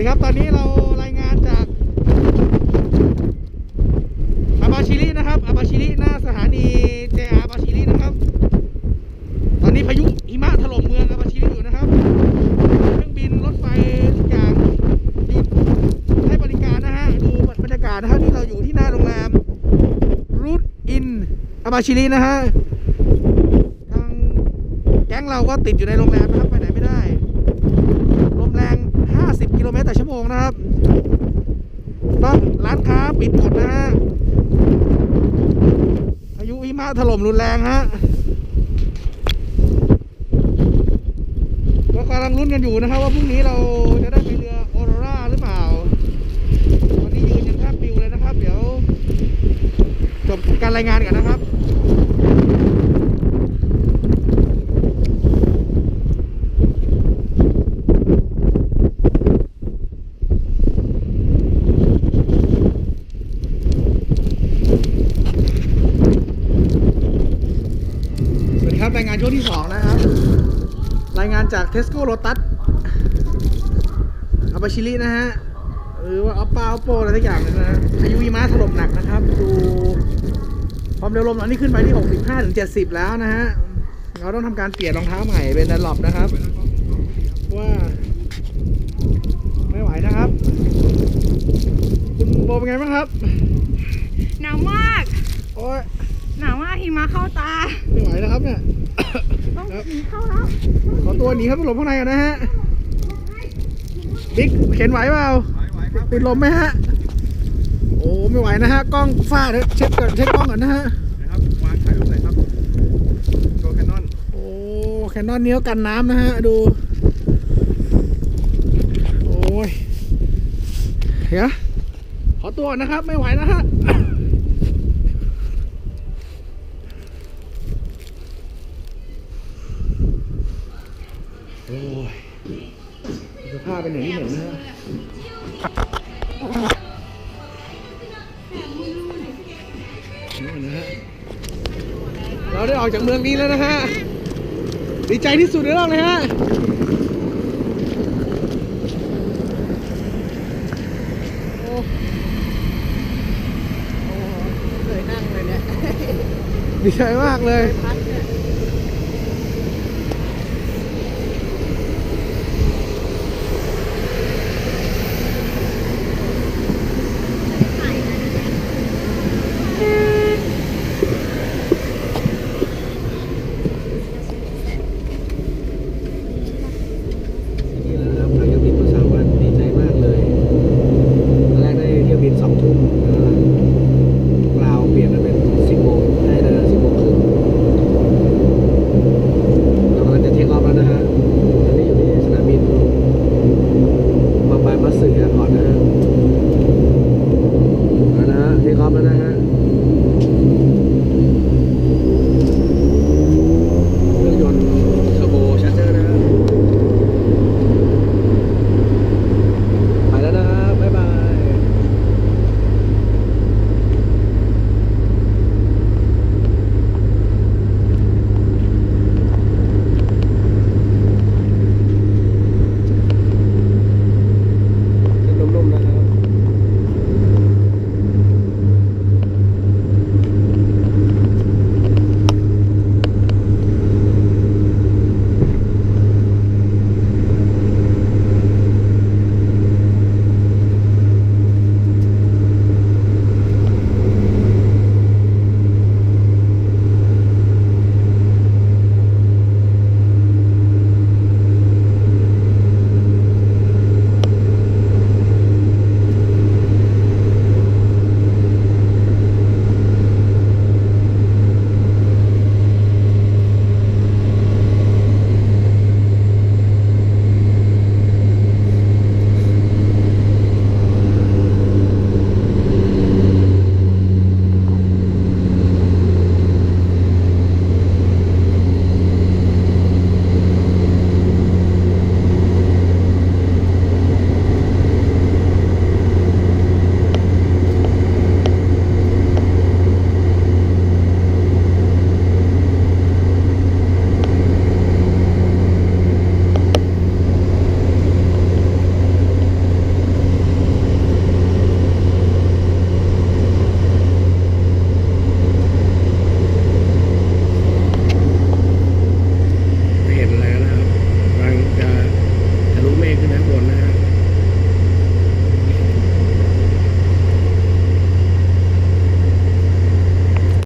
ดีครับ ตอนนี้เรารายงานจากอาบาชิรินะครับอาบาชิริหน้าสถานี JR อาบาชิรินะครับ ตอนนี้พายุหิมะถล่มเมืองอาบาชิริอยู่นะครับ เครื่องบินรถไฟทุกอย่างหยุดให้บริการนะฮะ ดูบรรยากาศนะฮะที่เราอยู่ที่หน้าโรงแรมรูทอินอาบาชิรินะฮะ ทางแก๊งเราก็ติดอยู่ในโรงแรมนะครับไปไหนไม่ได้ ลมแรง 50กิโลเมตรต่อชั่วโมงนะครับ ต้องร้านค้าปิดหมดนะฮะพายุหิมะถล่มรุนแรงฮะก็กำลังลุ้นกันอยู่นะครับ ว่าพรุ่งนี้เราจะได้ไปเรือออโรราหรือเปล่าตอนนี้ยืนยังแทบปิวเลยนะครับ เดี๋ยวจบการรายงานกันนะครับ สวัสดี ครับรายงานช่วงที่สองนะครับ รายงานจากเทสโก้โ t ตัสอาบาชิรินะฮะ หรือว่าอัปปาอัปโปอะไรสักอย่างหนึงนะฮะพายุหิมะถล่มหนักนะครับ ดูความเร็วลมตอนนี้ขึ้นไปที่ 65ถึง70 แล้วนะฮะ เราต้องทำการเปลี่ยนรองเท้าใหม่เป็นดันหลบนะครับเพราะว่า ไม่ไหวนะครับ คุณโบเป็นไงบ้างครับ หนาวมาก โอ้ย หนาวมากหิมะเข้าตา ไม่ไหวนะครับเนี่ย ต้องครับหนีเข้าแล้วขอตัวหนีครับไปหลบข้างในกันนะฮะ บิ๊กเข็นไหวเปล่าติดลมไหมฮะ โอ้ไม่ไหวนะฮะ กล้องฟาดเดี๋ยวเช็คก่อนเช็คกล้องก่อนนะฮะนะครับวางถ่ายรูปหน่อยครับโชว์แคนนอน โอ้แคนนอนเนี้ยกันน้ำนะฮะ ดู โอ้ยเดี๋ยวขอตัวก่อนนะครับไม่ไหวนะฮะ โอ้ยสภาพเป็นอย่างที่เห็นนะฮะนะฮะ เราได้ออกจากเมืองนี้แล้วนะฮะ ดีใจที่สุดในโลกเลยฮะโอ้เคยนั่งเลยเนี่ยดีใจมากเลย